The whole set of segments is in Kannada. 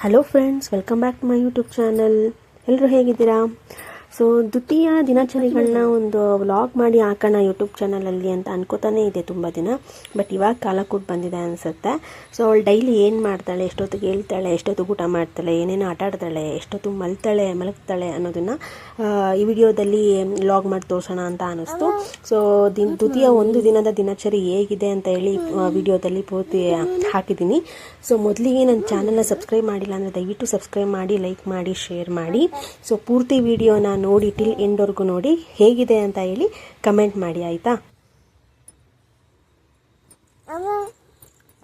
Hello friends welcome back to my YouTube channel ಎಲ್ಲರೂ ಹೇಗಿದ್ದೀರಾ? ಸೊ ದ್ವಿತೀಯ ದಿನಚರಿಗಳನ್ನ ಒಂದು ವ್ಲಾಗ್ ಮಾಡಿ ಹಾಕೋಣ ಯೂಟ್ಯೂಬ್ ಚಾನಲಲ್ಲಿ ಅಂತ ಅನ್ಕೋತಾನೆ ಇದೆ ತುಂಬ ದಿನ. ಬಟ್ ಇವಾಗ ಕಾಲ ಕೂಡ ಬಂದಿದೆ ಅನಿಸುತ್ತೆ. ಸೊ ಅವಳು ಡೈಲಿ ಏನು ಮಾಡ್ತಾಳೆ, ಎಷ್ಟೊತ್ತಿಗೆ ಹೇಳ್ತಾಳೆ ಎಷ್ಟೊತ್ತಿಗೆ ಊಟ ಮಾಡ್ತಾಳೆ, ಏನೇನು ಆಟ ಆಡ್ತಾಳೆ, ಎಷ್ಟೊತ್ತು ಮಲ್ತಾಳೆ, ಮಲಗ್ತಾಳೆ ಅನ್ನೋದನ್ನು ಈ ವಿಡಿಯೋದಲ್ಲಿ ವ್ಲಾಗ್ ಮಾಡಿ ತೋರಿಸೋಣ ಅಂತ ಅನ್ನಿಸ್ತು ಸೊ ದಿನ, ದ್ವಿತೀಯ ಒಂದು ದಿನದ ದಿನಚರಿ ಹೇಗಿದೆ ಅಂತ ಹೇಳಿ ವಿಡಿಯೋದಲ್ಲಿ ಪೂರ್ತಿ ಹಾಕಿದ್ದೀನಿ. ಸೊ ಮೊದಲಿಗೆ ನನ್ನ ಚಾನಲ್ನ ಸಬ್ಸ್ಕ್ರೈಬ್ ಮಾಡಿಲ್ಲ ಅಂದರೆ ದಯವಿಟ್ಟು ಸಬ್ಸ್ಕ್ರೈಬ್ ಮಾಡಿ ಲೈಕ್ ಮಾಡಿ ಶೇರ್ ಮಾಡಿ. ಸೊ ಪೂರ್ತಿ ವಿಡಿಯೋನ ನೋಡಿ ಟಿಲ್ ಎಂಡ್ವರೆಗೂ ನೋಡಿ ಹೇಗಿದೆ ಅಂತ ಹೇಳಿ ಕಮೆಂಟ್ ಮಾಡಿ ಆಯಿತಾ?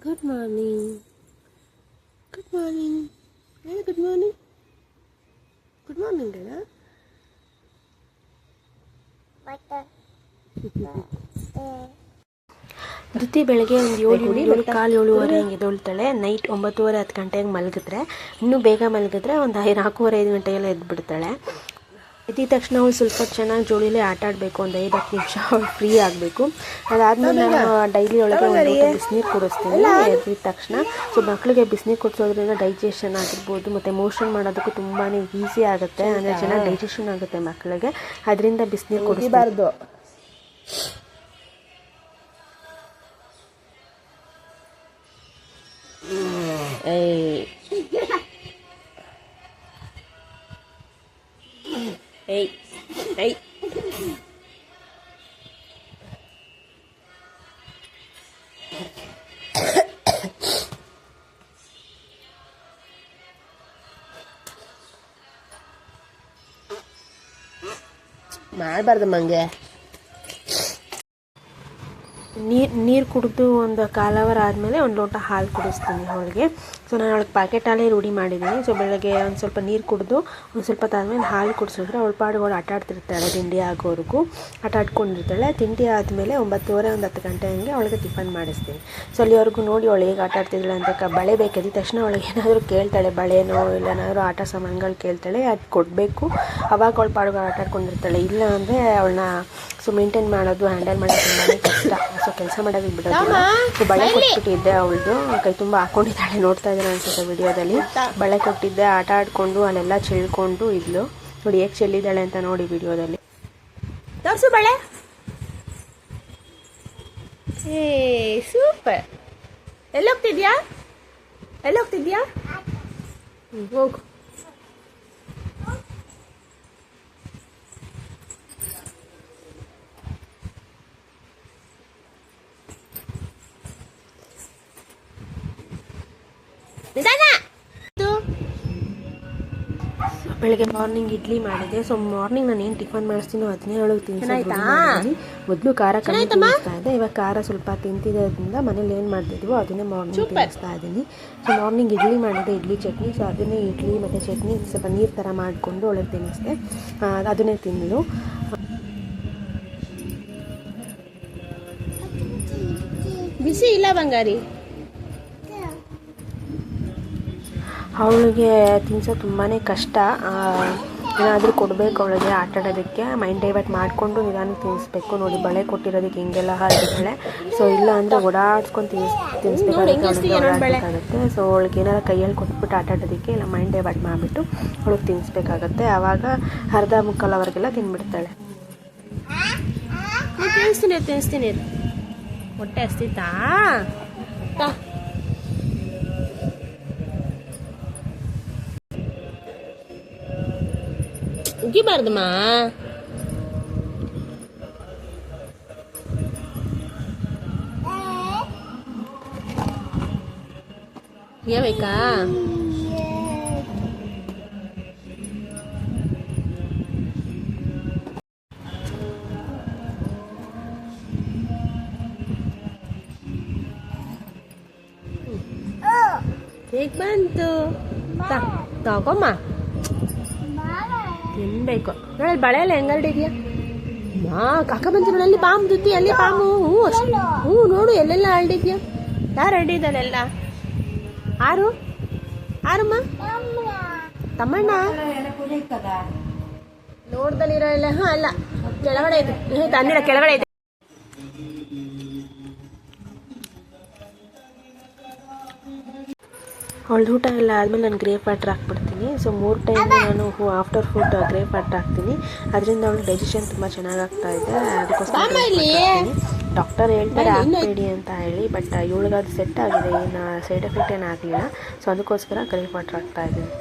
ಗುಡ್ ಮಾರ್ನಿಂಗ್ ಗುಡ್ ಮಾರ್ನಿಂಗ್ ಹೇಳಿ ಗುಡ್ ಮಾರ್ನಿಂಗ್ ಗುಡ್ ಮಾರ್ನಿಂಗ್ ಹೇಳ ಧೃತಿ ಬೆಳಗ್ಗೆ ಒಂದು ಏಳು ಒಂದು ಕಾಲು ಏಳುವರೆ ಹಿಂಗೆ ಎದ್ದೊಳ್ತಾಳೆ. ನೈಟ್ ಒಂಬತ್ತುವರೆ ಹತ್ತು ಗಂಟೆಗೆ ಮಲಗಿದ್ರೆ ಇನ್ನೂ ಬೇಗ ಮಲಗಿದ್ರೆ ಒಂದು ಐದು ನಾಲ್ಕೂವರೆ ಐದು ಗಂಟೆಗೆಲ್ಲ ಎದ್ಬಿಡ್ತಾಳೆ. ಎದ್ದಿದ ತಕ್ಷಣ ಅವಳು ಸ್ವಲ್ಪ ಚೆನ್ನಾಗಿ ಜೋಡಿಲಿ ಆಟ ಆಡಬೇಕು ಒಂದು ಐದು ಹತ್ತು ನಿಮಿಷ ಅವಳು ಫ್ರೀ ಆಗಬೇಕು. ಅದಾದಮೇಲೆ ನಾನು ಡೈಲಿ ಒಳಗೆ ಒಂದು ಲೋಟ ಬಿಸಿನೀರು ಕುಡಿಸ್ತೀನಿ ಎದ್ದಿದ ತಕ್ಷಣ. ಸೊ ಮಕ್ಕಳಿಗೆ ಬಿಸಿನೀರು ಕುಡಿಸೋದ್ರಿಂದ ಡೈಜೆಷನ್ ಆಗಿರ್ಬೋದು ಮತ್ತು ಮೋಷನ್ ಮಾಡೋದಕ್ಕೂ ತುಂಬಾ ಈಸಿ ಆಗುತ್ತೆ. ಅಂದರೆ ಚೆನ್ನಾಗಿ ಡೈಜೆಷನ್ ಆಗುತ್ತೆ ಮಕ್ಕಳಿಗೆ ಅದರಿಂದ ಬಿಸಿನೀರು ಕುಡಿಸ್ಬಾರ್ದು ಏಯ್ ಏಯ್ ಏಯ್ ಮಾಡಬಾರ್ದು ಮಂಗೆ. ನೀರು ನೀರು ಕುಡಿದು ಒಂದು ಕಾಲ್ ಅವರ್ ಆದಮೇಲೆ ಒಂದು ಲೋಟ ಹಾಲು ಕುಡಿಸ್ತೀನಿ ಅವಳಿಗೆ. ಸೊ ನಾನು ಅವಳಿಗೆ ಪ್ಯಾಕೆಟ್ ಹಾಲೇ ರೂಢಿ ಮಾಡಿದ್ದೀನಿ ಸೊ ಬೆಳಗ್ಗೆ ಒಂದು ಸ್ವಲ್ಪ ನೀರು ಕುಡಿದು, ಒಂದು ಸ್ವಲ್ಪ ತಾದ್ಮೇಲೆ ಹಾಲು ಕುಡಿಸಿದ್ರೆ ಅವಳ ಪಾಡುಗಳು ಆಟ ಆಡ್ತಿರ್ತಾಳೆ, ತಿಂಡಿ ಆಗೋವರೆಗೂ. ಆಟ ಆಡ್ಕೊಂಡಿರ್ತಾಳೆ. ತಿಂಡಿ ಆದಮೇಲೆ ಒಂಬತ್ತುವರೆ, ಒಂದು ಹತ್ತು ಗಂಟೆ ಹಂಗೆ ಅವಳಿಗೆ ಟಿಫನ್ ಮಾಡಿಸ್ತೀನಿ. ಸೊ ಅಲ್ಲಿವರೆಗೂ ನೋಡಿ ಅವಳು ಹೇಗೆ ಆಟ ಆಡ್ತಿದ್ದಾಳೆ ಅಂತ ಕ, ಬಳೆ ಬೇಕಿದ್ದ ತಕ್ಷಣ ಅವಳಿಗೆ ಏನಾದರೂ ಕೇಳ್ತಾಳೆ, ಬಳೆನೋ ಇಲ್ಲ ಏನಾದರೂ ಆಟ ಸಾಮಾನುಗಳು ಕೇಳ್ತಾಳೆ, ಅದು ಕೊಡಬೇಕು. ಅವಾಗ ಅವಳ ಪಾಡುಗಳು ಆಟ ಆಡ್ಕೊಂಡಿರ್ತಾಳೆ. ಇಲ್ಲ ಅಂದರೆ ಅವಳನ್ನ ಸೊ ಮೇಂಟೈನ್ ಮಾಡೋದು ಹ್ಯಾಂಡಲ್ ಮಾಡೋದು ತುಂಬಾ ಕಷ್ಟ. ಸೊ ಕೆಲಸ ಮಾಡೋದು ಬಿಡೋದಿಲ್ಲ. ಸೊ ಬಳೆ ಕೊಟ್ಬಿಟ್ಟಿದ್ದೆ ಅವಳದು. ಕೈ ತುಂಬ ಹಾಕೊಂಡಿದ್ದಾಳೆ ನೋಡ್ತಾ ಇದ್ದಾರೆ ಅನ್ಸುತ್ತೆ ವಿಡಿಯೋದಲ್ಲಿ. ಬಳೆ ಕೊಟ್ಟಿದ್ದೆ ಆಟ ಆಡ್ಕೊಂಡು ಅಲ್ಲೆಲ್ಲ ಚೆಲ್ಕೊಂಡು ಇದ್ಲು. ನೋಡಿ ಹೇಗೆ ಚೆಲ್ಲಿದ್ದಾಳೆ ಅಂತ ನೋಡಿ ವಿಡಿಯೋದಲ್ಲಿ. ತೋರಿಸು ಬಳೆ. ಏ ಸೂಪರ್. ಎಲ್ಲೋಗ್ತಿದ್ಯಾ? ಎಲ್ಲೋಗ್ತಿದ್ಯಾ? ಹೋಗು. ಬೆಳಗ್ಗೆ ಮಾರ್ನಿಂಗ್ ಇಡ್ಲಿ ಮಾಡಿದೆ. ಸೊ ಮಾರ್ನಿಂಗ್ ನಾನು ಏನು ಟಿಫನ್ ಮಾಡಿಸ್ತೀನೋ ಅದನ್ನೇ ಹೇಳಿ ತಿನ್ಸಿ ಮೊದಲು ಖಾರ ಕಮ್ಮಿ ತಿನ್ನಿಸ್ತಾ ಇದ್ದೆ. ಇವಾಗ ಖಾರ ಸ್ವಲ್ಪ ತಿಂತಿದ್ದರಿಂದ ಮನೇಲಿ ಏನು ಮಾಡ್ತಿದ್ವೋ ಅದನ್ನೇ ಮಾರ್ನಿಂಗ್ ತಿನ್ನಿಸ್ತಾ ಇದ್ದೀನಿ. ಸೊ ಮಾರ್ನಿಂಗ್ ಇಡ್ಲಿ ಮಾಡಿದೆ. ಇಡ್ಲಿ ಚಟ್ನಿ. ಸೊ ಅದನ್ನೇ ಇಡ್ಲಿ ಮತ್ತು ಚಟ್ನಿ ಸ್ವಲ್ಪ ನೀರು ಥರ ಮಾಡಿಕೊಂಡು ಒಳಗೆ ತಿನ್ನಿಸ್ದೆ. ಅದನ್ನೇ ತಿಂದಳು ಬಿಸಿ ಇಲ್ಲ ಬಂಗಾರಿ. ಅವಳಿಗೆ ತಿನ್ಸೋ ತುಂಬಾ ಕಷ್ಟ. ಏನಾದರೂ ಕೊಡಬೇಕು ಅವಳಿಗೆ ಆಟಾಡೋದಕ್ಕೆ ಮೈಂಡ್ ಡೈವರ್ಟ್ ಮಾಡಿಕೊಂಡು ನಿಧಾನಕ್ಕೆ ತಿನ್ನಿಸ್ಬೇಕು ನೋಡಿ ಬಳೆ ಕೊಟ್ಟಿರೋದಕ್ಕೆ ಹಿಂಗೆಲ್ಲ ಹಾಕಿದ್ದಾಳೆ. ಸೊ ಇಲ್ಲ ಅಂದರೆ ಓಡಾಡ್ಸ್ಕೊಂಡು ತಿನ್ನಿಸ್ ತಿನ್ನಿಸ್ಬೇಕಾಗುತ್ತೆ ಸೊ ಅವಳಿಗೆ ಏನಾರು ಕೈಯಲ್ಲಿ ಕೊಟ್ಬಿಟ್ಟು ಆಟಾಡೋದಕ್ಕೆ ಇಲ್ಲ ಮೈಂಡ್ ಡೈವರ್ಟ್ ಮಾಡಿಬಿಟ್ಟು ಅವಳಿಗೆ ತಿನ್ನಿಸ್ಬೇಕಾಗತ್ತೆ ಆವಾಗ ಅರ್ಧ ಮುಕ್ಕಾಲು ಅವರಿಗೆಲ್ಲ ತಿನ್ಬಿಡ್ತಾಳೆ ತಿನ್ನಿಸ್ತೀನಿ ತಿನ್ನಿಸ್ತೀನಿ ಹೊಟ್ಟೆ ಹಸ್ತಿತ್ತಾ முக்கி பாருதுமா ஏன் வைக்கா Take bantu. Tak, tak kok mah. ತಗೊಮ್ಮ ತಿನ್ಬೇಕು. ಬಳೆಲ್ಲ ಬಳೆ ಎಲ್ಲ ಹೆಂಗ್ ಇದೆಯಾ? ಮಾ ಕಾಕ ಬಂತು ನೋಡಲ್ಲಿ ಪಾಮ್ ಜೊತೆ ಅಲ್ಲಿ ಪಾಮು. ಹ್ಞೂ ಅಷ್ಟೇ. ಹ್ಞೂ ನೋಡು ಎಲ್ಲೆಲ್ಲ ಹರಡಿದ್ಯಾ ಯಾರು ಹರಡಿದಾರೆಲ್ಲ ಆರು? ಆರಮ್ಮ? ತಮ್ಮಣ್ಣ? ನೋಡ್ದಲ್ಲಿರೋ ಎಲ್ಲ ಹಾಂ ಅಲ್ಲ ಕೆಳಗಡೆ ಇದೆ. ತಂದಿಲ್ಲ ಕೆಳಗಡೆ ಐತೆ ಅವಳ್ದು ಊಟ ಎಲ್ಲ ಆದಮೇಲೆ ನಾನು ಗ್ರೇಪ್ ವಾಟ್ರ್ ಹಾಕ್ಬಿಡ್ತೀನಿ. ಸೊ ಮೂರು ಟೈಮ್ ನಾನು ಆಫ್ಟರ್ ಫುಡ್ ಗ್ರೇಪ್ ವಾಟ್ರ್ ಹಾಕ್ತೀನಿ. ಅದರಿಂದ ಅವಳು ಡೈಜೆಷನ್ ತುಂಬ ಚೆನ್ನಾಗಿ ಆಗ್ತಾ ಇದೆ. ಅದಕ್ಕೋಸ್ಕರ ಡಾಕ್ಟರ್ ಹೇಳ್ತಾರೆ ಹಾಕ್ಬೇಡಿ ಅಂತ ಹೇಳಿ ಬಟ್ ಇವಳಿಗೆ ಅದು ಸೆಟ್ ಆಗಿದೆ. ಏನು ಸೈಡ್ ಎಫೆಕ್ಟ್ ಏನು ಆಗಲಿಲ್ಲ. ಸೊ ಅದಕ್ಕೋಸ್ಕರ ಗ್ರೇಪ್ ವಾಟ್ರ್ ಹಾಕ್ತಾ ಇದ್ದೀನಿ.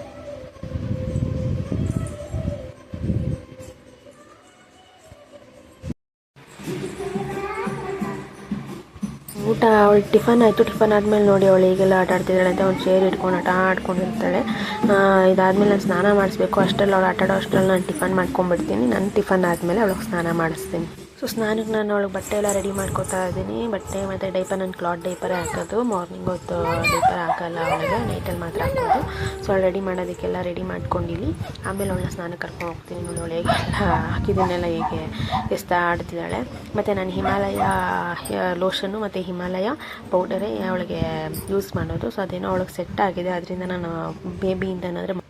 ಊಟ ಅವಳು ಟಿಫನ್ ಆಯಿತು, ಟಿಫನ್ ಆದಮೇಲೆ ನೋಡಿ ಅವಳು ಈಗೆಲ್ಲ ಆಟ ಆಡ್ತಿದ್ದಾಳೆ ಅಂತ ಒಂದು ಚೇರ್ ಇಟ್ಕೊಂಡು ಆಟ ಆಡ್ಕೊಂಡಿರ್ತಾಳೆ. ಇದಾದ್ಮೇಲೆ ನಾನು ಸ್ನಾನ ಮಾಡಿಸ್ಬೇಕು, ಅಷ್ಟರಲ್ಲಿ ಅವಳು ಆಟ ಆಡೋ ಅಷ್ಟರಲ್ಲಿ ನಾನು ಟಿಫನ್ ಮಾಡ್ಕೊಂಡ್ಬಿಡ್ತೀನಿ. ನಾನು ಟಿಫನ್ ಆದಮೇಲೆ ಅವಳಿಗೆ ಸ್ನಾನ ಮಾಡಿಸ್ತೀನಿ. ಸೊ ಸ್ನಾನಕ್ಕೆ ನಾನು ಅವಳಿಗೆ ಬಟ್ಟೆ ಎಲ್ಲ ರೆಡಿ ಮಾಡ್ಕೊತಾ ಇದ್ದೀನಿ. ಬಟ್ಟೆ ಮತ್ತು ಡೈಪರ್ ನಾನು ಕ್ಲಾತ್ ಡೈಪರೇ ಹಾಕೋದು. ಮಾರ್ನಿಂಗ್ ಹೊತ್ತು ಡೈಪರ್ ಹಾಕಲ್ಲ ಅವಳಿಗೆ. ನೈಟಲ್ಲಿ ಮಾತ್ರ ಹಾಕೋದು. ಸೊ ಅವಳು ರೆಡಿ ಮಾಡೋದಕ್ಕೆಲ್ಲ ರೆಡಿ ಮಾಡ್ಕೊಂಡಿಲಿ ಆಮೇಲೆ ಅವಳನ್ನ ಸ್ನಾನಕ್ಕೆ ಕರ್ಕೊಂಡು ಹೋಗ್ತೀನಿ. ನೋಡಿ ಅವಳು ಹೇಗೆ ಹಾಕಿದ್ದನ್ನೆಲ್ಲ ಹೇಗೆ ಎಸ್ತಾ ಆಡ್ತಿದ್ದಾಳೆ. ಮತ್ತು ನಾನು ಹಿಮಾಲಯ ಲೋಷನ್ನು ಮತ್ತು ಹಿಮಾಲಯ ಪೌಡರೇ ಅವಳಿಗೆ ಯೂಸ್ ಮಾಡೋದು. ಸೊ ಅದೇನೋ ಅವಳಿಗೆ ಸೆಟ್ ಆಗಿದೆ. ಅದರಿಂದ ನಾನು ಬೇಬಿಯಿಂದ ಏನಾದರೆ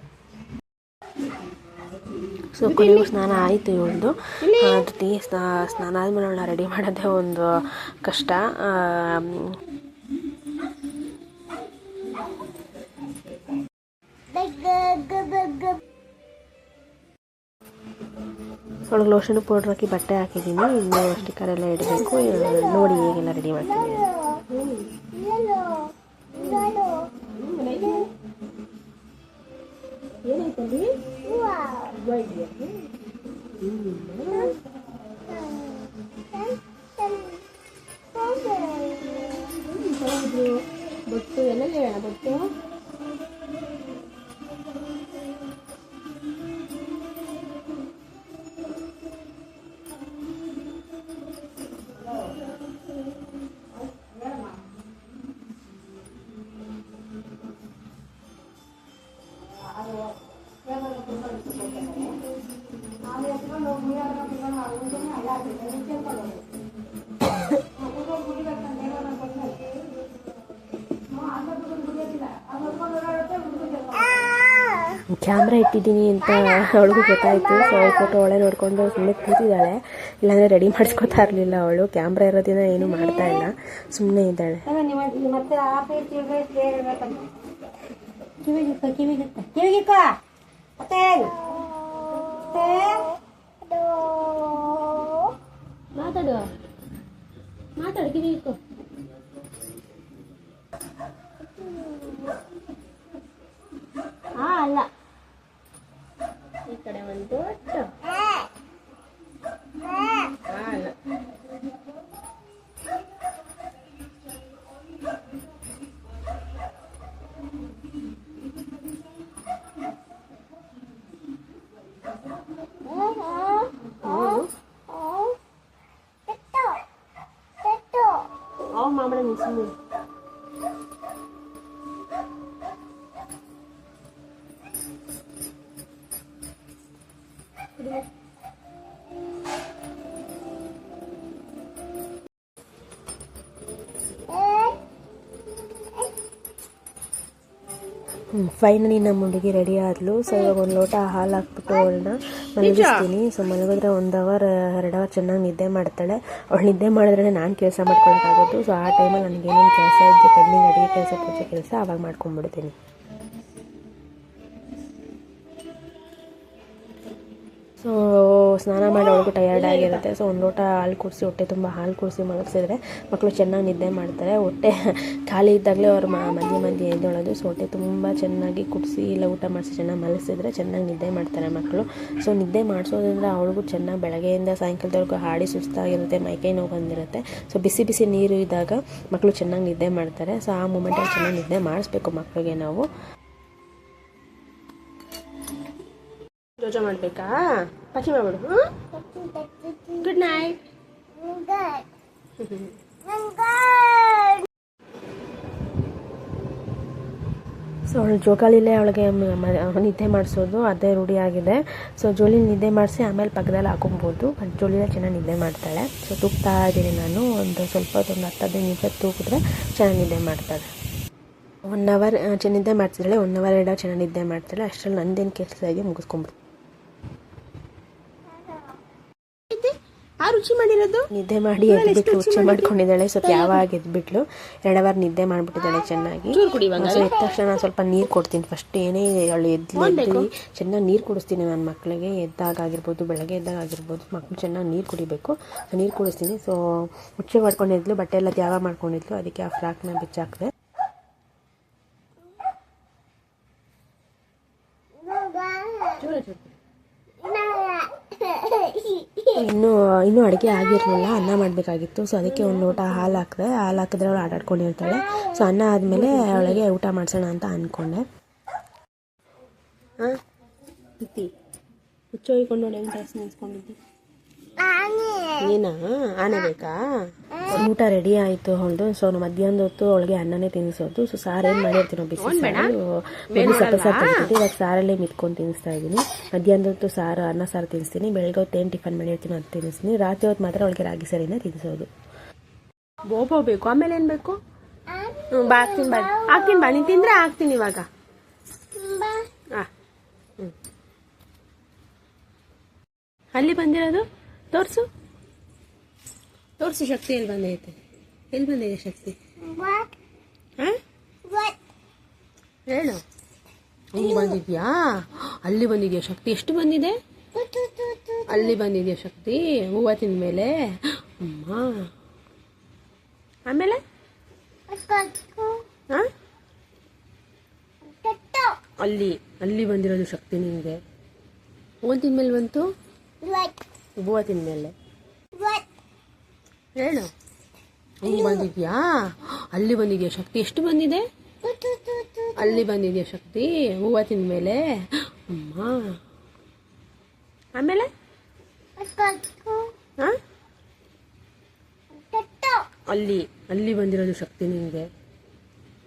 ಸೊ ಕೊನೆಗೂ ಸ್ನಾನ ಆಯಿತು ಇವಳ್ದು ಸ್ನಾ ಸ್ನಾನ ಆದಮೇಲೆ ಅವಳನ್ನ ರೆಡಿ ಮಾಡೋದೇ ಒಂದು ಕಷ್ಟ. ಅವಳಿಗೆ ಲೋಷನ್ ಪೌಡ್ರ್ ಹಾಕಿ ಬಟ್ಟೆ ಹಾಕಿದ್ದೀನಿ. ಇನ್ನು ಸ್ಟಿಕ್ಕರ್ ಎಲ್ಲ ಇಡಬೇಕು ನೋಡಿ ಹೇಗೆಲ್ಲ ರೆಡಿ ಮಾಡ್ತೀನಿ. quay về chịu gì nữa Betul, betul. Betul, nak ni nak betul. Camera ಇಟ್ಟಿದ್ದೀನಿ ಅಂತ ಅವಳಿಗೂ ಗೊತ್ತಾಯಿತು. ಸೊ ಅವಳ ಫೋಟೋ ಅವಳೇ ನೋಡಿಕೊಂಡು ಸುಮ್ಮನೆ ಕೂತಿದ್ದಾಳೆ. ಇಲ್ಲಾಂದರೆ ರೆಡಿ ಮಾಡಿಸ್ಕೊತಾ ಇರಲಿಲ್ಲ ಅವಳು. ಕ್ಯಾಮ್ರಾ ಇರೋದಿನ ಏನೂ ಮಾಡ್ತಾ ಇಲ್ಲ. ಸುಮ್ಮನೆ ಇದ್ದಾಳೆ. ಮಾತಾಡು ಮಾತಾಡು ಆ, ಅಲ್ಲ. ಈ ಕಡೆ ಒಂದು ದೊಡ್ಡ ಅಲ್ಲ ಅವ ಮಾಮಡ ಸುಮ್ಮನೆ ಫೈನಲಿ ನಮ್ಮ ಹುಡುಗಿ ರೆಡಿ ಆದ್ಲು. ಸೊ ಇವಾಗ ಒಂದು ಲೋಟ ಹಾಲು ಹಾಕ್ಬಿಟ್ಟು ಅವಳನ್ನ ಮಲಗಿಸ್ತೀನಿ. ಸೊ ಮಲಗಿದ್ರೆ ಒಂದು ಅವರ್ ಎರಡು ಅವರ್ ಚೆನ್ನಾಗಿ ನಿದ್ದೆ ಮಾಡ್ತಾಳೆ. ಅವಳು ನಿದ್ದೆ ಮಾಡಿದ್ರೆ ನಾನು ಕೆಲಸ ಮಾಡ್ಕೊಳಕ್ಕಾಗೋದು ಸೊ ಆ ಟೈಮಲ್ಲಿ ನನಗೆ ಏನೇನು ಕೆಲಸ ಇದ್ದು ಪೆಂಡಿಂಗ್ ಅಡುಗೆ ಕೆಲಸ, ಪೂಜೆ ಕೆಲಸ, ಅವಾಗ ಮಾಡ್ಕೊಂಡ್ಬಿಡ್ತೀನಿ. ಸ್ನಾನ ಮಾಡಿ ಅವ್ರಿಗೂ ಟಯರ್ಡ್ ಆಗಿರುತ್ತೆ. ಸೊ ಒಂದು ಲೋಟ ಹಾಲು ಕುಡಿಸಿ ಹೊಟ್ಟೆ ತುಂಬ ಹಾಲು ಕುಡಿಸಿ ಮಲಗಿಸಿದ್ರೆ ಮಕ್ಕಳು ಚೆನ್ನಾಗಿ ನಿದ್ದೆ ಮಾಡ್ತಾರೆ. ಹೊಟ್ಟೆ ಖಾಲಿ ಇದ್ದಾಗಲೇ ಅವ್ರು ಮಧ್ಯೆ ಮಧ್ಯೆ ಎದ್ದೇಳೋದು ಸೊ ಹೊಟ್ಟೆ ತುಂಬ ಚೆನ್ನಾಗಿ ಕುಡಿಸಿ ಇಲ್ಲ ಊಟ ಮಾಡಿಸಿ ಚೆನ್ನಾಗಿ ಮಲಗಿಸಿದ್ರೆ ಚೆನ್ನಾಗಿ ನಿದ್ದೆ ಮಾಡ್ತಾರೆ ಮಕ್ಕಳು ಸೊ ನಿದ್ದೆ ಮಾಡಿಸೋದ್ರಿಂದ ಅವಳಿಗೂ ಚೆನ್ನಾಗಿ ಬೆಳಗ್ಗೆಯಿಂದ ಸಾಯಂಕಾಲದವರೆಗೂ ಹಾಡಿ ಸುಸ್ತಾಗಿರುತ್ತೆ ಮೈಕೈ ನೋವು ಬಂದಿರುತ್ತೆ. ಸೊ ಬಿಸಿ ಬಿಸಿ ನೀರು ಇದ್ದಾಗ ಮಕ್ಕಳು ಚೆನ್ನಾಗಿ ನಿದ್ದೆ ಮಾಡ್ತಾರೆ. ಸೊ ಆ ಮೂಮೆಂಟಲ್ಲಿ ಚೆನ್ನಾಗಿ ನಿದ್ದೆ ಮಾಡಿಸ್ಬೇಕು ಮಕ್ಕಳಿಗೆ ನಾವು. ಜೋಜ ಮಾಡಬೇಕಾ? ಪಕ್ಕಿ ಮಾಡ್ಬಿಡು ಗುಡ್ ನೈಟ್ ಸೊ ಅವಳು ಜೋಕಾಲಿಲೇ ಅವಳಿಗೆ ನಿದ್ದೆ ಮಾಡಿಸೋದು, ಅದೇ ರೂಢಿ ಆಗಿದೆ. ಸೊ ಜೋಲಿ ನಿದ್ದೆ ಮಾಡಿಸಿ ಆಮೇಲೆ ಪಕ್ಕದಲ್ಲಿ ಹಾಕೊಬೋದು. ಬಟ್ ಜೋಲಿಲೇ ಚೆನ್ನಾಗಿ ನಿದ್ದೆ ಮಾಡ್ತಾಳೆ. ಸೊ ತೂಗ್ತಾ ಇದ್ದೀನಿ ನಾನು. ಒಂದು ಸ್ವಲ್ಪ ಹೊತ್ತು ಒಂದು ಹತ್ತು ಹದಿನೈದು ನಿಮಿಷ ತೂಗಿದ್ರೆ ಚೆನ್ನಾಗಿ ನಿದ್ದೆ ಮಾಡ್ತಾಳೆ. ಒನ್ ಅವರ್ ಚೆನ್ನಿದ್ದೆ ನಿದ್ದೆ ಮಾಡ್ತಿದ್ದಾಳೆ ಒನ್ ಅವರ್ ಎರಡು ಚೆನ್ನಾಗಿ ನಿದ್ದೆ ಮಾಡ್ತಾಳೆ. ಅಷ್ಟರಲ್ಲಿ ನಂದೇನು ಕೆಲಸ ಇದೆ ಮುಗಿಸ್ಕೊಂಬಿಡ್ತೀನಿ ಆ ರುಚಿ ಮಾಡಿರೋದು? ನಿದ್ದೆ ಮಾಡಿ ಎದ್ಬಿಟ್ಟು ರುಚಿ ಮಾಡ್ಕೊಂಡಿದ್ದಾಳೆ ಸೊ ಯಾವಾಗ ಎದ್ಬಿಟ್ಲು? ಎರಡು ಅವರ್ ನಿದ್ದೆ ಮಾಡ್ಬಿಟ್ಟಿದ್ದಾಳೆ ಚೆನ್ನಾಗಿ. ಸೊ ಎದ್ದ ತಕ್ಷಣ ನಾನು ಸ್ವಲ್ಪ ನೀರು ಕೊಡ್ತೀನಿ. ಫಸ್ಟ್ ಏನೇ ಅವಳು ಎದ್ದು ಎದ್ದು ಚೆನ್ನಾಗಿ ನೀರು ಕುಡಿಸ್ತೀನಿ ನನ್ನ ಮಕ್ಕಳಿಗೆ ಎದ್ದಾಗ ಆಗಿರ್ಬೋದು ಬೆಳಗ್ಗೆ ಎದ್ದಾಗ ಆಗಿರ್ಬೋದು ಮಕ್ಕಳು ಚೆನ್ನಾಗಿ ನೀರು ಕುಡಿಬೇಕು. ನೀರು ಕುಡಿಸ್ತೀನಿ. ಸೊ ಮುಚ್ಚೆ ಮಾಡ್ಕೊಂಡಿದ್ಲು ಬಟ್ಟೆ ಎಲ್ಲ ತ್ಯಾವ ಮಾಡ್ಕೊಂಡಿದ್ಲು ಅದಕ್ಕೆ ಆ ಫ್ರಾಕ್ನ ಬಿಚ್ಚಾಕಿದೆ. ಚೂರು ಚೂರು ಇನ್ನೂ ಇನ್ನೂ ಅಡುಗೆ ಆಗಿರಲಿಲ್ಲ, ಅನ್ನ ಮಾಡಬೇಕಾಗಿತ್ತು. ಸೊ ಅದಕ್ಕೆ ಒಂದು ಲೋಟ ಹಾಲು ಹಾಕಿದೆ, ಹಾಲು ಹಾಕಿದ್ರೆ ಅವಳು ಆಟಾಡ್ಕೊಂಡಿರ್ತಾಳೆ ಸೊ ಅನ್ನ ಆದಮೇಲೆ ಅವಳಿಗೆ ಊಟ ಮಾಡಿಸೋಣ ಅಂತ ಅಂದ್ಕೊಂಡೆ ಹಾಂ ಹೋಯ್ಕೊಂಡು ನೋಡಿ ಹೆಂಗೆ ಡ್ರೆಸ್ ನೀನಾ? ಆನೆ ಬೇಕಾ? ಊಟ ರೆಡಿ ಆಯಿತು ಅವಳದು ಸೊ ಮಧ್ಯಾಹ್ನದ ಹೊತ್ತು ಅವಳಿಗೆ ಅನ್ನನೇ ತಿನ್ನಿಸೋದು ಸೊ ಸಾರು ಏನು ಮಾಡಿರ್ತೀನಿ ಬಿಸಿ ಸಪ್ಪೆ ಸಾರು ಇವಾಗ ಸಾರಲ್ಲೇ ಮಿತ್ಕೊಂಡು ತಿನ್ನಿಸ್ತಾ ಇದೀನಿ ಮಧ್ಯಾಹ್ನದ ಹೊತ್ತು ಸಾರು ಅನ್ನ ಸಾರು ತಿನ್ನಿಸ್ತೀನಿ ಬೆಳಗ್ಗೆ ಹೊತ್ತು ಏನು ಟಿಫನ್ ಮಾಡಿರ್ತೀನಿ ಅದು ತಿನ್ನಿಸ್ತೀನಿ ರಾತ್ರಿ ಹೊತ್ತು ಮಾತ್ರ ಅವಳಿಗೆ ರಾಗಿ ಸರಿನ ತಿನ್ಸೋದು. ಬೋಬೋ ಬೇಕು. ಆಮೇಲೆ ಏನು ಬೇಕು? ಹ್ಞೂ ಬಾ ಹಾಕ್ತೀನಿ ಬಾ. ಹಾಕ್ತೀನಿ ಬಾ. ನೀನು ತಿಂದರೆ ಹಾಕ್ತೀನಿ ಇವಾಗ. ಹಾಂ ಹ್ಞೂ ಅಲ್ಲಿ ಬಂದಿರೋದು? ತೋರಿಸು. ತೋರಿಸು ಶಕ್ತಿ ಎಲ್ಲಿ ಬಂದೈತೆ ಎಲ್ಲಿ ಬಂದಿದೆ ಶಕ್ತಿ? ಹೇಳು. ಅಲ್ಲಿ ಬಂದಿದ್ಯಾ ಅಲ್ಲಿ ಬಂದಿದ್ಯಾ ಶಕ್ತಿ? ಎಷ್ಟು ಬಂದಿದೆ? ಅಲ್ಲಿ ಬಂದಿದ್ಯಾ ಶಕ್ತಿ? ಹೂವು ತಿಂದಮೇಲೆ ಅಮ್ಮ. ಆಮೇಲೆ? ಅಲ್ಲಿ ಅಲ್ಲಿ ಬಂದಿರೋದು ಶಕ್ತಿ ನಿಮಗೆ ಹೂವು ತಿಂದ್ಮೇಲೆ ಬಂತು? ಹೂವು ತಿಂದ್ಮೇಲೆ ಹೇಳು. ಅಲ್ಲಿ ಬಂದಿದ್ಯಾ? ಅಲ್ಲಿ ಬಂದಿದ್ಯಾ ಶಕ್ತಿ? ಎಷ್ಟು ಬಂದಿದೆ? ಅಲ್ಲಿ ಬಂದಿದ್ಯಾ ಶಕ್ತಿ? ಹೂವ ತಿಂದ್ಮೇಲೆ ಅಮ್ಮ. ಆಮೇಲೆ? ಹಾಂ ಅಲ್ಲಿ ಅಲ್ಲಿ ಬಂದಿರೋದು ಶಕ್ತಿ ನಿಮಗೆ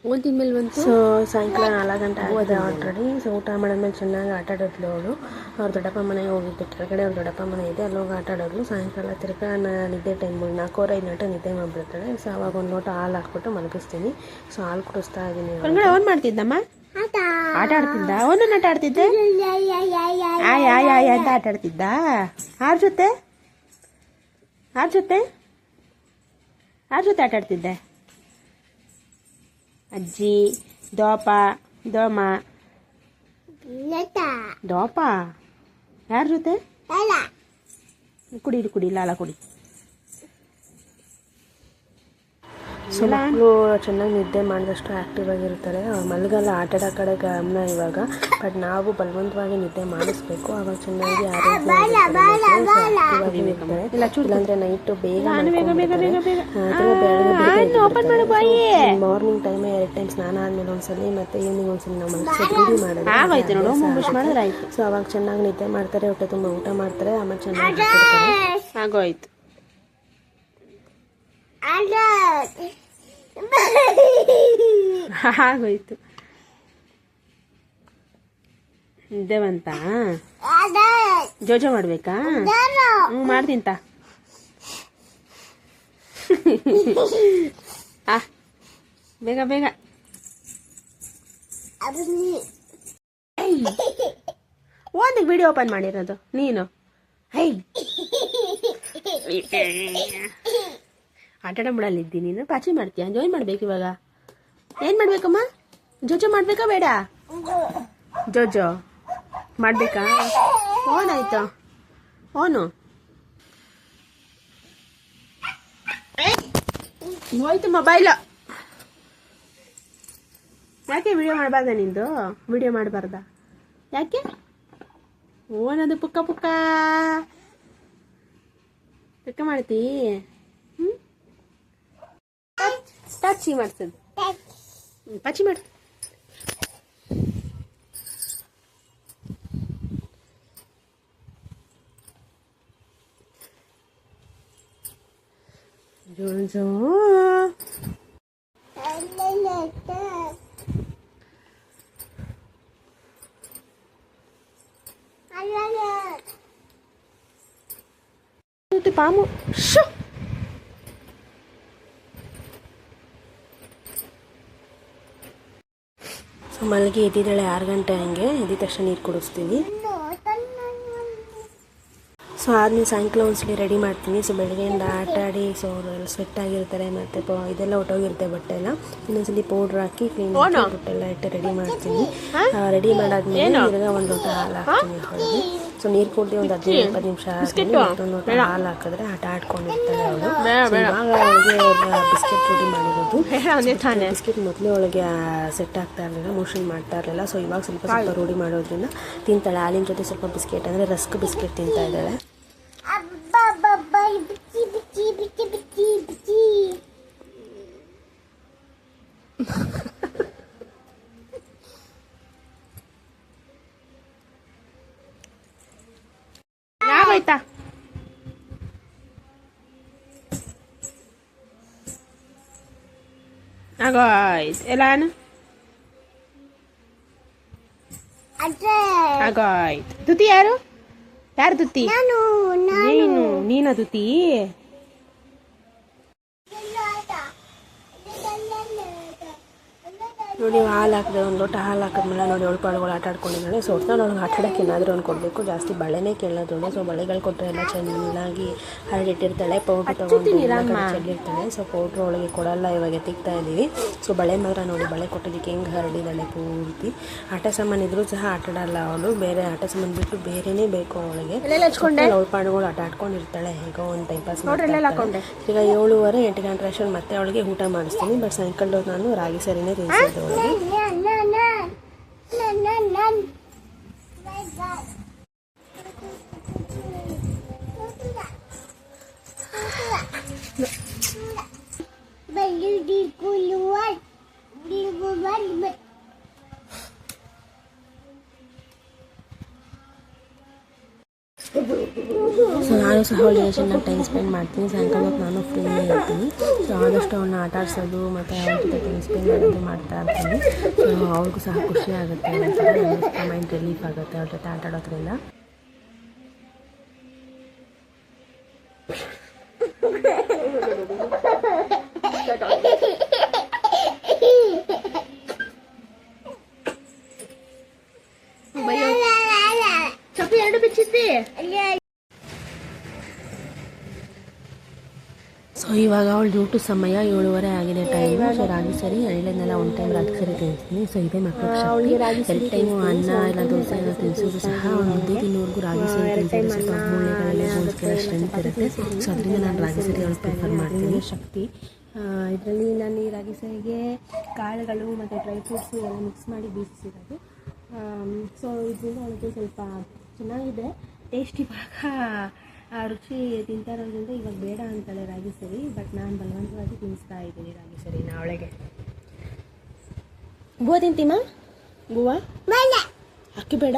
ಹೂವು ಮೇಲೆ ಬಂತು. ಸೊ ಸಾಯಂಕಾಲ ನಾಲ್ಕು ಗಂಟೆ ಆಗಿದೆ ಆಲ್ರೆಡಿ ಸೊ ಊಟ ಮಾಡಿದ್ಮೇಲೆ ಚೆನ್ನಾಗಿ ಆಟ ಆಡಿದ್ಲು ಅವಳು. ಅವ್ರ ದೊಡ್ಡಪ್ಪ ಮನೆಗೆ ಹೋಗಿದ್ದು. ಕೆಳಗಡೆ ಅವ್ರ ದೊಡ್ಡಪ್ಪ ಮನೆ ಇದೆ. ಅಲ್ಲಿ ಹೋಗಿ ಆಟ ಆಡೋದ್ಲು ಸಾಯಂಕಾಲ ತಿರ್ಗಾ ನಾ- ನಿದ್ದೆ ಟೈಮ್ ನಾಲ್ಕೂವರೆ ಐದು ಗಂಟೆ ನಿದ್ದೆ ಮಾಡಿಬಿಡ್ತಾಳೆ. ಸೊ ಅವಾಗ ಒಂದು ಲೋಟ ಹಾಲು ಹಾಕ್ಬಿಟ್ಟು ಮಲಗಿಸ್ತೀನಿ. ಸೊ ಹಾಲು ಕುಡಿಸ್ತಾ ಇದ್ದೀನಿ ಹೊರಗಡೆ ಅವ್ನು ಮಾಡ್ತಿದ್ದಮ್ಮ? ಆಟ. ಆಡ್ತಿದ್ದ? ಅವನು ಆಟ ಆಡ್ತಿದ್ದೆ? ಆಯ್ ಆಯ್ ಆಯ್ ಅಂತ ಆಟ ಆಡ್ತಿದ್ದ? ಆರ್ ಜೊತೆ? ಆರ್ ಜೊತೆ? ಆರ್ ಜೊತೆ ಆಟ ಆಡ್ತಿದ್ದೆ? ಅಜ್ಜಿ ದೋಪ ದೋಮ ದೋಪ ಯಾರ ಜೊತೆ ಕುಡಿ ಕುಡಿ ಲಾಲ ಕುಡಿ ಸೊ ಮಕ್ಕಳು ಚೆನ್ನಾಗಿ ನಿದ್ದೆ ಮಾಡಿದಷ್ಟು ಆ್ಯಕ್ಟಿವ್ ಆಗಿರ್ತಾರೆ. ಮಲಗಲ್ಲ ಆಟ ಆಡೋ ಕಡೆ ಗಮನ ಇವಾಗ. ಬಟ್ ನಾವು ಬಲವಂತವಾಗಿ ನಿದ್ದೆ ಮಾಡಿಸ್ಬೇಕು. ಅವಾಗ ಚೆನ್ನಾಗಿ ಆರೋಗ್ಯ ಇಲ್ಲಾಂದ್ರೆ ನೈಟ್ ಬೇಗ ಮಾರ್ನಿಂಗ್ ಟೈಮ್ ಎರಡು ಟೈಮ್ ಸ್ನಾನ ಆದ್ಮೇಲೆ ಒಂದ್ಸಲಿ ಮತ್ತೆ ಈವ್ನಿಂಗ್ ಒಂದ್ಸಲಿ ನಾವು ಮನಸ್ಸು ಮಾಡೋದು ಸೊ ಅವಾಗ ಚೆನ್ನಾಗಿ ನಿದ್ದೆ ಮಾಡ್ತಾರೆ ಹೊಟ್ಟೆ ತುಂಬ ಊಟ ಮಾಡ್ತಾರೆ ಆಮೇಲೆ ಚೆನ್ನಾಗಿ ಆಗೋಯ್ತು. ಆಗೋಯ್ತು. ದೇವಂತ ಜೋಜ ಮಾಡ್ಬೇಕಾ? ಹ್ಞೂ ಮಾಡ್ತೀನಿ ತಾ. ಆ ಬೇಗ ಬೇಗ. ಒಂದು ವಿಡಿಯೋ ಓಪನ್ ಮಾಡಿರೋದು ನೀನು. ಹೈ. ಆಟ ಆಡೋ ಬಿಡಲ್ಲಿದ್ದಿ ನೀನು? ಪಾಚಿ ಮಾಡ್ತೀಯಾ? ಜಾಯಿನ್ ಮಾಡ್ಬೇಕು ಇವಾಗ. ಏನು ಮಾಡ್ಬೇಕಮ್ಮ? ಜೋಜೋ ಮಾಡ್ಬೇಕಾ ಬೇಡ? ಜೋಜೋ, ಮಾಡ್ಬೇಕಾ? ಓನ್ ಆಯ್ತು? ಓನು ಹೋಯ್ತು ಮೊಬೈಲ್ ಯಾಕೆ ವಿಡಿಯೋ ಮಾಡಬಾರ್ದ ನಿಂದು? ವಿಡಿಯೋ ಮಾಡಬಾರ್ದ? ಯಾಕೆ? ಓನದು ಪುಕ್ಕ ಪುಕ್ಕ. ಪುಕ್ಕ ಮಾಡ್ತೀ? ಟಚ್ ಮಾಡ್ತದೆ ಪಚ್ಚಿ ಮಾಡು ಜೋ ಪಾಮು ಶೋ ಮಲಗಿ ಎದ್ದಿದ್ದಾಳೆ ಆರು ಗಂಟೆ ಹಂಗೆ ಎದ್ದಿದ ತಕ್ಷಣ ನೀರು ಕುಡಿಸ್ತೀನಿ. ಸೊ ಆದ್ಮೇಲೆ ಸಾಯಂಕಾಲ ಒಂದ್ಸಲಿ ರೆಡಿ ಮಾಡ್ತೀನಿ. ಸೊ ಬೆಳಗ್ಗೆಯಿಂದ ಆಟ ಆಡಿ ಸೊ ಅವರೆಲ್ಲ ಸ್ವೆಟ್ ಆಗಿರ್ತಾರೆ ಮತ್ತು ಪ ಇದೆಲ್ಲ ಹೊಟ್ಟೋಗಿರುತ್ತೆ ಬಟ್ಟೆ ಎಲ್ಲ. ಇನ್ನೊಂದ್ಸಲಿ ಪೌಡ್ರ್ ಹಾಕಿ ಕ್ಲೀನ್ ಬಟ್ಟೆಲ್ಲ ಇಟ್ಟು ರೆಡಿ ಮಾಡ್ತೀನಿ. ರೆಡಿ ಮಾಡಾದ್ಮೇಲೆ ತಿರ್ಗಾ ಒಂದು ಲೋಟ ಹಾಲು ಹಾಕ್ತೀನಿ ಸೊ ನೀರು ಕುಡ್ದು ಒಂದು ಹದಿನೈದು ಇಪ್ಪತ್ತು ನಿಮಿಷ ಆದ್ಮೇಲೆ ಹಾಲು ಹಾಕಿದ್ರೆ ಆಟ ಆಡ್ಕೊಂಡಿರ್ತಾಳೆ ಅವಳು ಇವಾಗ ಅವಳಿಗೆ ಬಿಸ್ಕೆಟ್ ರೆಡಿ ಮಾಡಿರೋದು. ಬಿಸ್ಕೆಟ್ ಮೊದಲೇ ಒಳಗೆ ಸೆಟ್ ಆಗ್ತಾ ಇರಲಿಲ್ಲ ಮೋಷನ್ ಮಾಡ್ತಾ ಇರಲಿಲ್ಲ. ಸೊ ಇವಾಗ ಸ್ವಲ್ಪ ಸ್ವಲ್ಪ ರೂಢಿ ಮಾಡೋದ್ರಿಂದ ತಿಂತಾಳೆ. ಹಾಲಿನ ಜೊತೆ ಸ್ವಲ್ಪ ಬಿಸ್ಕೆಟ್ ಅಂದರೆ ರಸ್ಕ್ ಬಿಸ್ಕೆಟ್ ತಿಂತಾ ಇದ್ದಾಳೆ. Ha ha ha. ಬಿಚ್ಚಿ ಬಿಚ್ಚಿ ಯಾವಾಯ್ತಾ ಆಗೋಯ್ತು ಎಲ್ಲಾನು ಅಜ್ಜೆ ಆಗೋಯ್ತು ದುತಿ ಯಾರು ಯಾರು ದುತಿ ನಾನು ನೀನು ನೀನ ದುತಿ ನೋಡಿ ಹಾಲು ಹಾಕಿದೆ ಒಂದು ಲೋಟ ಹಾಲು ಹಾಕಿದ್ಮೇಲೆ ನೋಡಿ ಏಳು ಪಾಡುಗಳು ಆಟ ಆಡ್ಕೊಂಡಿದ್ದಾಳೆ. ಸೊ ಒಟ್ಟು ನಾನು ಆಟ ಆಡೋಕ್ಕೆ ಏನಾದರೂ ಒಂದು ಕೊಡಬೇಕು. ಜಾಸ್ತಿ ಬಳೆನೇ ಕೇಳೋದು. ಸೊ ಬಳೆಗಳು ಕೊಟ್ಟರೆ ಎಲ್ಲ ಚೆನ್ನಾಗಿ ಹರಡಿಟ್ಟಿರ್ತಾಳೆ ಪೌಡ್ರ್ ಚೆಲ್ಲಿರ್ತಾಳೆ. ಸೊ ಪೌಡ್ರ್ ಒಳಗೆ ಕೊಡಲ್ಲ ಇವಾಗ ತಿಕ್ತಾ ಇದ್ದೀವಿ ಸೊ ಬಳೆ ಮಾತ್ರ ನೋಡಿ ಬಳೆ ಕೊಟ್ಟಿದ್ದಕ್ಕೆ ಹೆಂಗೆ ಹರಡಿದ್ದಾಳೆ ಪೂರ್ತಿ. ಆಟ ಸಾಮಾನು ಇದ್ರೂ ಸಹ ಆಟ ಆಡಲ್ಲ ಅವಳು. ಬೇರೆ ಆಟ ಸಾಮಾನು ಬಿಟ್ಟು ಬೇರೆನೇ ಬೇಕು ಅವಳಿಗೆ. ಏಳು ಪಾಡುಗಳು ಆಟ ಆಡ್ಕೊಂಡಿರ್ತಾಳೆ. ಹೇಗೋ ಒಂದು ಟೈಮ್ ಪಾಸ್ ಈಗ ಏಳುವರೆ ಎಂಟು ಗಂಟೆ ಅಷ್ಟರಲ್ಲಿ ಮತ್ತೆ ಅವಳಿಗೆ ಊಟ ಮಾಡಿಸ್ತೀನಿ. ಬಟ್ ಸಾಯಂಕಾಲ ನಾನು ರಾಗಿ ಸರಿನೇ ತಿನ್ಸಿದ್ದೆ. ಅವಳಿಗೆ ಸೊ ನಾನು ಅವಳಿಗೆ ಚೆನ್ನಾಗಿ ಟೈಮ್ ಸ್ಪೆಂಡ್ ಮಾಡ್ತೀನಿ. ಸಾಯಂಕಾಲ ಹೊತ್ತು ನಾನು ಫ್ರೀನೇ ಇರ್ತೀನಿ. ಸೊ ಆದಷ್ಟು ಅವನ್ನ ಆಟ ಆಡಿಸೋದು ಮತ್ತು ಅವ್ರ ಜೊತೆ ಟೈಮ್ ಸ್ಪೆಂಡ್ ಮಾಡೋದು ಮಾಡ್ತಾ ಇರ್ತೀನಿ. ಸೊ ಅವ್ರಿಗೂ ಸಹ ಖುಷಿ ಆಗುತ್ತೆ. ಮೈಂಡ್ ರಿಲೀಫ್ ಆಗುತ್ತೆ. ಅವ್ರ ಜೊತೆ ಆಟ ಆಡೋದ್ರಿಂದ ಎರಡು ಬಿಚ್ಚಿದ್ದೆ ಸೊ ಇವಾಗ ಅವಳು ಡ್ಯೂಟಿ ಸಮಯ ಏಳುವರೆ ಆಗಿದೆ ಟೈಮ್ ಸೊ ರಾಗಿ ಸರಿ ಎಳ್ಳೆನ್ನೆಲ್ಲ ಒಂದು ಟೈಮ್ ರಾಗಿ ಸರಿ ತಿನ್ನಿಸ್ತೀನಿ ಸೊ ಇದೇ ಮಕ್ಕಳಿಗೆ ಶಕ್ತಿ. ಎರಡು ಟೈಮು ಅನ್ನ ಇಲ್ಲ ದೋಸೆ ಎಲ್ಲ ತಿನ್ಸೋದು ಸಹ ಒಂದು ಮುದ್ದೆ ತಿನ್ನೋರ್ಗು ರಾಗಿ ಸರಿ ತಿನ್ನಿಸಿದ್ರೆ ಸ್ವಲ್ಪ ಮೂಳೆಗಳಲ್ಲಿ ಬೋನ್ಸ್ಗೆಲ್ಲ ಸ್ಟ್ರೆಂತ್ ಇರುತ್ತೆ. ಸೊ ಅದರಿಂದ ನಾನು ರಾಗಿ ಸರಿ ಅವಳು ಪ್ರಿಫರ್ ಮಾಡ್ತೀನಿ. ಶಕ್ತಿ. ಇದರಲ್ಲಿ ನಾನು ಈ ರಾಗಿ ಸರಿಗೆ ಕಾಳುಗಳು ಮತ್ತು ಡ್ರೈ ಫ್ರೂಟ್ಸು ಎಲ್ಲ ಮಿಕ್ಸ್ ಮಾಡಿ ಬೀಸಿರೋದು. ಸೊ ಇದರಿಂದ ಅವಳಿಗೆ ಸ್ವಲ್ಪ ಚೆನ್ನಾಗಿದೆ. ಟೇಸ್ಟಿ ಇವಾಗ ಆ ರುಚಿ ತಿಂತಾ ಇರೋದ್ರಿಂದ ಇವಾಗ ಬೇಡ ಅಂತಾಳೆ ರಾಗಿ ಸರಿ ಬಟ್ ನಾನು ಬಲವಂತವಾಗಿ ತಿನ್ನಿಸ್ತಾ ಇದ್ದೀನಿ ರಾಗಿ ಸರಿನ ಅವಳಿಗೆ. ಗೂವ ತಿಂತೀಮ? ಗೋವಾ ಅಕ್ಕಿ ಬೇಡ?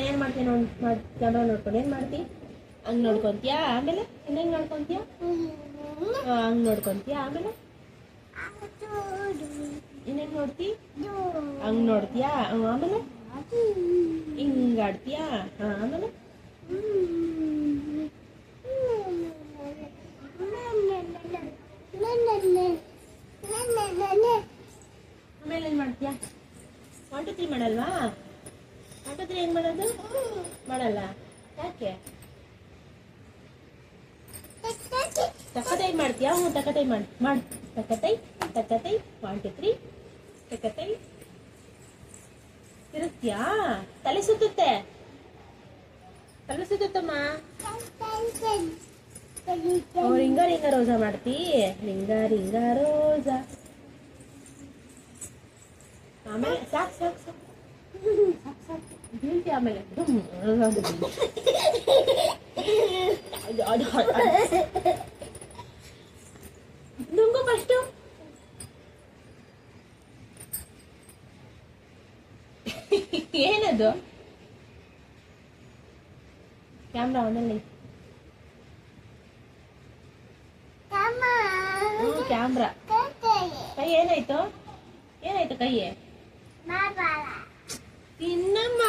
ಏನ್ ಮಾಡ್ತೀನಿ ನೋಡಿ ಕ್ಯಾಮ್ರಾ ನೋಡ್ಕೊಂಡು ಏನು ಮಾಡ್ತಿ? ಹಂಗ್ ನೋಡ್ಕೊತೀಯಾ ಆಮೇಲೆ? ಇನ್ನು ಹೆಂಗೆ ನೋಡ್ಕೊತೀಯಾ ಹಂಗೆ ನೋಡ್ಕೊತೀಯಾ ಆಮೇಲೆ? ಇನ್ನೇನು ನೋಡ್ತಿ ಹಂಗ್ ನೋಡ್ತೀಯಾ ಆಮೇಲೆ ಹಿಂಗ್ ಆಡ್ತೀಯಾ ಹಾಂ ಆಮೇಲೆ ಆಮೇಲೆ ಏನು ಮಾಡ್ತೀಯಾ ಒನ್ ಟು ತ್ರೀ ಮಾಡಲ್ವಾ ಒನ್ ಟು ತ್ರೀ ಏನ್ ಮಾಡೋದು ಮಾಡಲ್ಲ ಯಾಕೆ ತಕ್ಕತೈ ಮಾಡ್ತೀಯಾ ಹ್ಞೂ ತಕ್ಕತೈ ಮಾಡಿ ಮಾಡಿ ತಕ್ಕತೈ ತಕ್ಕತೈ ಒನ್ ಟು ತ್ರೀ ತಕ್ಕತೈ ತಿರುಗ್ತೀಯಾ ತಲೆ ಸುತ್ತುತ್ತೆ ತಲೆ ಸುತ್ತುತ್ತಮ್ಮ ಅವ್ರು ಹಿಂಗ ರಿಂಗ ರೋಜಾ ಮಾಡ್ತಿ ರಿಂಗ ರಿಂಗ ರೋಜಾ ಆಮೇಲೆ ಸಾಕು ಸಾಕು ಸಾಕು ಸಾಕು ಸಾಕು ಬೀಳ್ತಿ ಆಮೇಲೆ ಡುಮ್ ಅಂತ ಬೀಳ್ತಿ. ಅದು ಅದು ನುಂಗು ಫಸ್ಟು ಏನದು ಕ್ಯಾಮ್ರಾ ಅವನಲ್ಲಿ ಕ್ಯಾಮ್ರಾ ಕೈ ಏನಾಯ್ತು ಏನಾಯ್ತು ಕೈ ತಿನ್ನಮ್ಮ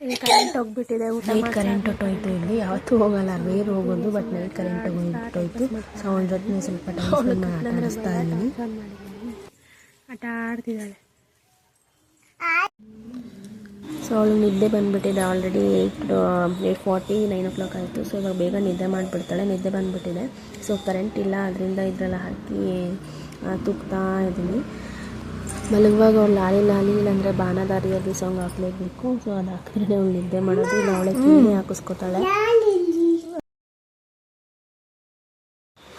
ಕರೆಂಟ್ ಹೋಗ್ಬಿಟ್ಟಿದೆ ಊಟ ನೈಟ್ ಕರೆಂಟ್ ಹೊಟ್ಟೋಯ್ತು ಇಲ್ಲಿ ಯಾವತ್ತೂ ಹೋಗಲ್ಲ ಬೇರೆ ಹೋಗೋದು ಬಟ್ ನೈಟ್ ಕರೆಂಟ್ ಹೋಗ್ಬಿಟ್ಟೋಯ್ತು ಸೊ ಜೊತೆ ಸ್ವಲ್ಪ ಟೈಮ್ ಸ್ಪೆಂಡ್ ಮಾಡಿ ಆಟ ಆಡಿಸ್ತಾ ಇದ್ದೀನಿ. ಆಟ ಆಡ್ತಿದ್ದಾಳೆ. ಸೊ ಅವಳು ನಿದ್ದೆ ಬಂದುಬಿಟ್ಟಿದೆ already eight eight forty nine o'clock ಆಯಿತು. ಸೊ ಇವಾಗ ಬೇಗ ನಿದ್ದೆ ಮಾಡಿಬಿಡ್ತಾಳೆ ನಿದ್ದೆ ಬಂದುಬಿಟ್ಟಿದೆ. ಸೊ ಕರೆಂಟ್ ಇಲ್ಲ ಅದರಿಂದ ಇದರೆಲ್ಲ ಹಾಕಿ ತುಕ್ತಾ ತೂಗ್ತಾ ಇದ್ದೀನಿ. ಮಲಗುವಾಗ ಅವ್ಳು ಲಾಲಿ ಲಾಲಿ ಇಲ್ಲಾಂದರೆ ಬಾನದಾರಿಯಲ್ಲಿ ಸಾಂಗ್ ಹಾಕ್ಲೇಬೇಕು. ಸೊ ಅದು ಹಾಕಿದ್ರೆ ಅವ್ಳು ನಿದ್ದೆ ಮಾಡೋದು. ಇಲ್ಲ ಅವಳೆ ಹಾಕಿಸ್ಕೊತಾಳೆ.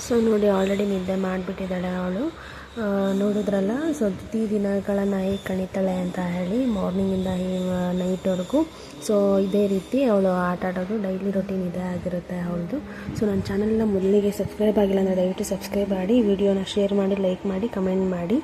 ಸೊ ನೋಡಿ ಆಲ್ರೆಡಿ ನಿದ್ದೆ ಮಾಡಿಬಿಟ್ಟಿದ್ದಾಳೆ ಅವಳು. ನೋಡಿದ್ರಲ್ಲ ಸೊ ದಿನಗಳ ನಾಯಿ ಕಣಿತಾಳೆ ಅಂತ ಹೇಳಿ ಮಾರ್ನಿಂಗಿಂದ ನೈಟ್ವರೆಗೂ ಸೊ ಇದೇ ರೀತಿ ಅವಳು ಆಟ ಆಡೋದು. ಡೈಲಿ ರೊಟೀನ್ ಇದೇ ಆಗಿರುತ್ತೆ ಅವಳದು. ಸೊ ನನ್ನ ಚಾನಲ್ನ ಮೊದಲಿಗೆ ಸಬ್ಸ್ಕ್ರೈಬ್ ಆಗಿಲ್ಲ ಅಂದರೆ ದಯವಿಟ್ಟು ಸಬ್ಸ್ಕ್ರೈಬ್ ಮಾಡಿ ವಿಡಿಯೋನ ಶೇರ್ ಮಾಡಿ ಲೈಕ್ ಮಾಡಿ ಕಮೆಂಟ್ ಮಾಡಿ.